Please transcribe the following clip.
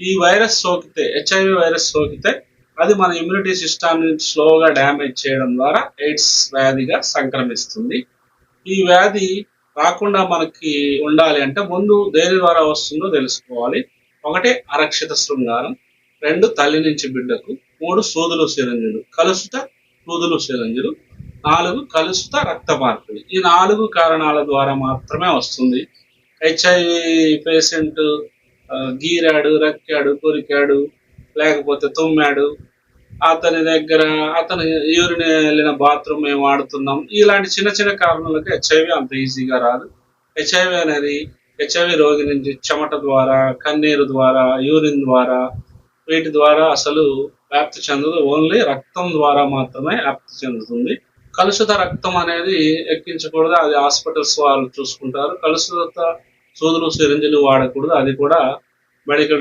ఈ వైరస్ సోకితే HIV virus సోకితే అది మన ఇమ్యూనిటీ సిస్టాన్ని స్లోగా డ్యామేజ్ చేయడం ద్వారా ఎయిడ్స్ వ్యాధిగా సంక్రమిస్తుంది. ఈ వ్యాధి రాకుండా మనకి ఉండాలి అంటే ముందు దేని ద్వారా వస్తుందో తెలుసుకోవాలి. ఒకటి అరక్షిత శృంగారం రెండు తల్లి నుంచి బిడ్డకు మూడు సూదులు సిరంజులు కలుషిత సూదులు సిరంజులు నాలుగు కలుసుత రక్త మార్పిడి ఈ నాలుగు కారణాల ద్వారా మాత్రమే వస్తుంది. హెచ్ఐవి పేషెంట్ గీరాడు రక్కాడు కొరికాడు లేకపోతే తుమ్మాడు. అతని దగ్గర అతను యూరిన్ వెళ్ళిన బాత్రూమ్ మేము వాడుతున్నాం. ఇలాంటి చిన్న చిన్న కారణాలకు హెచ్ఐవి అంత ఈజీగా రాదు. హెచ్ఐవి అనేది హెచ్ఐవి రోగి నుంచి చెమట ద్వారా కన్నీరు ద్వారా యూరిన్ ద్వారా వీటి ద్వారా అసలు వ్యాప్తి చెందదు. ఓన్లీ రక్తం ద్వారా మాత్రమే వ్యాప్తి చెందుతుంది. కలుషిత రక్తం అనేది ఎక్కించకూడదు. అది హాస్పిటల్స్ వాళ్ళు చూసుకుంటారు. కలుషిత సూదులు సిరంజులు వాడకూడదు. అది కూడా medical